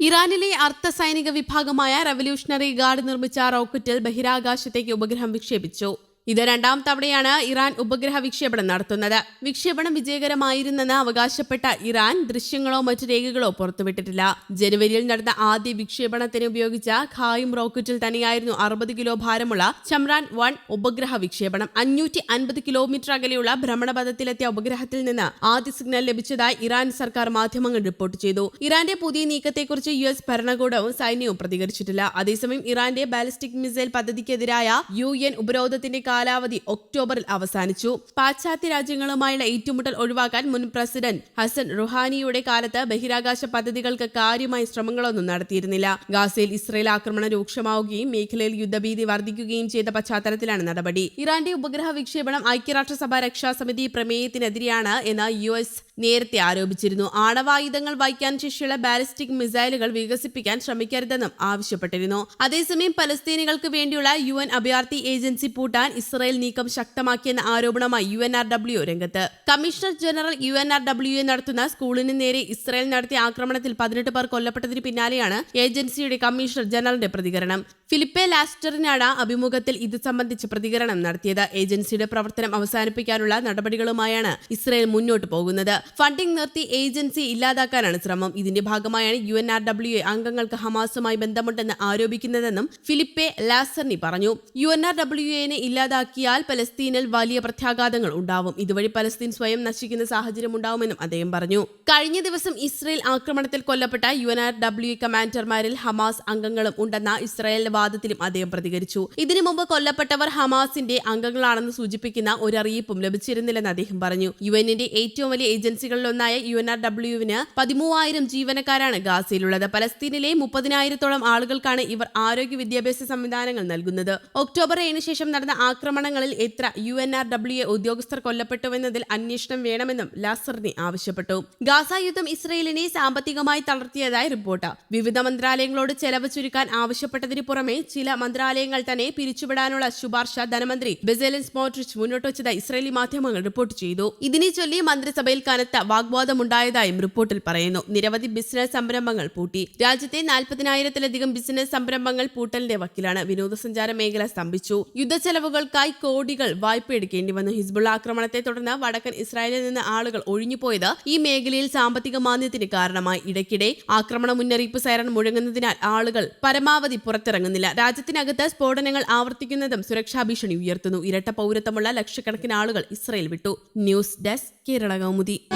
ഇറാനിലെ അർദ്ധ സൈനിക വിഭാഗമായ റവല്യൂഷണറി ഗാർഡ് നിർമ്മിച്ച റോക്കറ്റിൽ ബഹിരാകാശത്തേക്ക് ഉപഗ്രഹം വിക്ഷേപിച്ചു. ഇത് രണ്ടാം തവണയാണ് ഇറാൻ ഉപഗ്രഹ വിക്ഷേപണം നടത്തുന്നത്. വിക്ഷേപണം വിജയകരമായിരുന്നെന്ന് അവകാശപ്പെട്ട ഇറാൻ ദൃശ്യങ്ങളോ മറ്റു രേഖകളോ പുറത്തുവിട്ടിട്ടില്ല. ജനുവരിയിൽ നടന്ന ആദ്യ വിക്ഷേപണത്തിന് ഉപയോഗിച്ച ഖായും റോക്കറ്റിൽ തന്നെയായിരുന്നു അറുപത് കിലോ ഭാരമുള്ള ചമ്രാൻ വൺ ഉപഗ്രഹ വിക്ഷേപണം. അഞ്ഞൂറ്റി അൻപത് കിലോമീറ്റർ അകലെയുള്ള ഭ്രമണപഥത്തിലെത്തിയ ഉപഗ്രഹത്തിൽ നിന്ന് ആദ്യ സിഗ്നൽ ലഭിച്ചതായി ഇറാൻ സർക്കാർ മാധ്യമങ്ങൾ റിപ്പോർട്ട് ചെയ്തു. ഇറാന്റെ പുതിയ നീക്കത്തെക്കുറിച്ച് യു എസ് ഭരണകൂടവും സൈന്യവും പ്രതികരിച്ചിട്ടില്ല. അതേസമയം ഇറാന്റെ ബാലിസ്റ്റിക് മിസൈൽ പദ്ധതിക്കെതിരായ യു എൻ ഉപരോധത്തിന്റെ കാലാവധി ഒക്ടോബറിൽ അവസാനിച്ചു. പാശ്ചാത്യ രാജ്യങ്ങളുമായുള്ള ഏറ്റുമുട്ടൽ ഒഴിവാക്കാൻ മുൻ പ്രസിഡന്റ് ഹസൻ റുഹാനിയുടെ കാലത്ത് ബഹിരാകാശ പദ്ധതികൾക്ക് കാര്യമായ ശ്രമങ്ങളൊന്നും നടത്തിയിരുന്നില്ല. ഗാസയിൽ ഇസ്രയേൽ ആക്രമണം രൂക്ഷമാവുകയും മേഖലയിൽ യുദ്ധഭീതി വർദ്ധിക്കുകയും ചെയ്ത പശ്ചാത്തലത്തിലാണ് നടപടി. ഇറാന്റെ ഉപഗ്രഹ വിക്ഷേപണം ഐക്യരാഷ്ട്രസഭ രക്ഷാസമിതി പ്രമേയത്തിനെതിരെയാണ് എന്ന് യു എസ് നേരത്തെ ആരോപിച്ചിരുന്നു. ആണവായുധങ്ങൾ വഹിക്കാൻ ശേഷിയുള്ള ബാലിസ്റ്റിക് മിസൈലുകൾ വികസിപ്പിക്കാൻ ശ്രമിക്കരുതെന്നും ആവശ്യപ്പെട്ടിരുന്നു. അതേസമയം പലസ്തീനികൾക്ക് വേണ്ടിയുള്ള യു എൻ അഭയാർത്ഥി ഏജൻസി പൂട്ടാൻ ഇസ്രായേൽ നീക്കം ശക്തമാക്കിയെന്ന ആരോപണമായി യു എൻ ആർ ഡബ്ല്യു രംഗത്ത്. Commissioner general U N R W നടത്തുന്ന സ്കൂളിന് നേരെ ഇസ്രായേൽ നടത്തിയ ആക്രമണത്തിൽ പതിനെട്ട് പേർ കൊല്ലപ്പെട്ടതിന് പിന്നാലെയാണ് ഏജൻസിയുടെ കമ്മീഷണർ ജനറലിന്റെ പ്രതികരണം. ഫിലിപ്പെ ലാസ്റ്ററിനാണ് അഭിമുഖത്തിൽ ഇത് സംബന്ധിച്ച് പ്രതികരണം നടത്തിയത്. ഏജൻസിയുടെ പ്രവർത്തനം അവസാനിപ്പിക്കാനുള്ള നടപടികളുമായാണ് ഇസ്രായേൽ മുന്നോട്ട് പോകുന്നത്. ഫണ്ടിംഗ് നിർത്തി ഏജൻസി ഇല്ലാതാക്കാനാണ് ശ്രമം. ഇതിന്റെ ഭാഗമായാണ് U N R W A അംഗങ്ങൾക്ക് ഹമാസുമായി ബന്ധമുണ്ടെന്ന് ആരോപിക്കുന്നതെന്നും ഫിലിപ്പെ ലാസർനി പറഞ്ഞു. യു എൻ ആർ ഡബ്ല്യു എനെ ഇല്ലാതാക്കിയാൽ പലസ്തീനിൽ വലിയ പ്രത്യാഘാതങ്ങൾ ഉണ്ടാവും. ഇതുവഴി പലസ്തീൻ സ്വയം നശിക്കുന്ന സാഹചര്യം ഉണ്ടാവുമെന്നും അദ്ദേഹം പറഞ്ഞു. കഴിഞ്ഞ ദിവസം ഇസ്രയേൽ ആക്രമണത്തിൽ കൊല്ലപ്പെട്ട യു എൻ ആർ ഡബ്ല്യു കമാൻഡർമാരിൽ ഹമാസ് അംഗങ്ങളും ഉണ്ടെന്ന ഇസ്രായേലിന്റെ വാദത്തിലും അദ്ദേഹം പ്രതികരിച്ചു. ഇതിനു മുമ്പ് കൊല്ലപ്പെട്ടവർ ഹമാസിന്റെ അംഗങ്ങളാണെന്ന് സൂചിപ്പിക്കുന്ന ഒരു അറിയിപ്പും ലഭിച്ചിരുന്നില്ലെന്ന് അദ്ദേഹം പറഞ്ഞു. യു എന്നിന്റെ ഏറ്റവും വലിയ ഏജൻസികളിലൊന്നായ യു എൻ ആർ ഡബ്ല്യുവിന് പതിമൂവായിരം ജീവനക്കാരാണ് ഗാസയിലുള്ളത്. പലസ്തീനിലെ മുപ്പതിനായിരത്തോളം ആളുകൾക്കാണ് ഇവർ ആരോഗ്യ വിദ്യാഭ്യാസ സംവിധാനങ്ങൾ നൽകുന്നത്. ഒക്ടോബർ ഏഴിന് ശേഷം നടന്ന ആക്രമണങ്ങളിൽ എത്ര യു എൻ ആർ ഡബ്ല്യു ഉദ്യോഗസ്ഥർ കൊല്ലപ്പെട്ടുവെന്നതിൽ അന്വേഷണം വേണമെന്നും ലാസറിനെ ആവശ്യപ്പെട്ടു. ഗാസ യുദ്ധം ഇസ്രയേലിനെ സാമ്പത്തികമായി തളർത്തിയതായി റിപ്പോർട്ട്. വിവിധ മന്ത്രാലയങ്ങളോട് ചെലവ് ചുരുക്കാൻ ആവശ്യപ്പെട്ടതിന് പുറമെ ചില മന്ത്രാലയങ്ങൾ തന്നെ പിരിച്ചുവിടാനുള്ള ശുപാർശ ധനമന്ത്രി ബെസേലൻ സ്മോട്രിച്ച് മുന്നോട്ട് വെച്ചതായി ഇസ്രയേലി മാധ്യമങ്ങൾ റിപ്പോർട്ട് ചെയ്തു. ഇതിനെ ചൊല്ലി മന്ത്രിസഭയിൽ കനത്ത വാഗ്വാദമുണ്ടായതായും റിപ്പോർട്ടിൽ പറയുന്നു. നിരവധി ബിസിനസ് സംരംഭങ്ങൾ പൂട്ടി. രാജ്യത്തെ നാൽപ്പതിനായിരത്തിലധികം ബിസിനസ് സംരംഭങ്ങൾ പൂട്ടലിന്റെ വക്കിലാണ് വിനോദസഞ്ചാര മേഖല സ്തംഭിച്ചു. യുദ്ധച്ചെലവുകൾക്കായി കോടികൾ വായ്പ എടുക്കേണ്ടി വന്നു. ഹിസ്ബുള്ള ആക്രമണത്തെ തുടർന്ന് വടക്കൻ ഇസ്രായേലിൽ നിന്ന് ആളുകൾ ഒഴിഞ്ഞുപോയത് ഈ മേഖലയിൽ സാമ്പത്തിക മാന്ദ്യത്തിന് കാരണമായി. ഇടയ്ക്കിടെ ആക്രമണ മുന്നറിയിപ്പ് സൈറൺ മുഴങ്ങുന്നതിനാൽ ആളുകൾ പരമാവധി പുറത്തിറങ്ങുന്നില്ല. രാജ്യത്തിനകത്ത് സ്ഫോടനങ്ങൾ ആവർത്തിക്കുന്നതും സുരക്ഷാ ഭീഷണി ഉയർത്തുന്നു. ഇരട്ട പൗരത്വമുള്ള ലക്ഷക്കണക്കിന് ആളുകൾ ഇസ്രയേൽ വിട്ടു. News desk Kerala Kaumudi.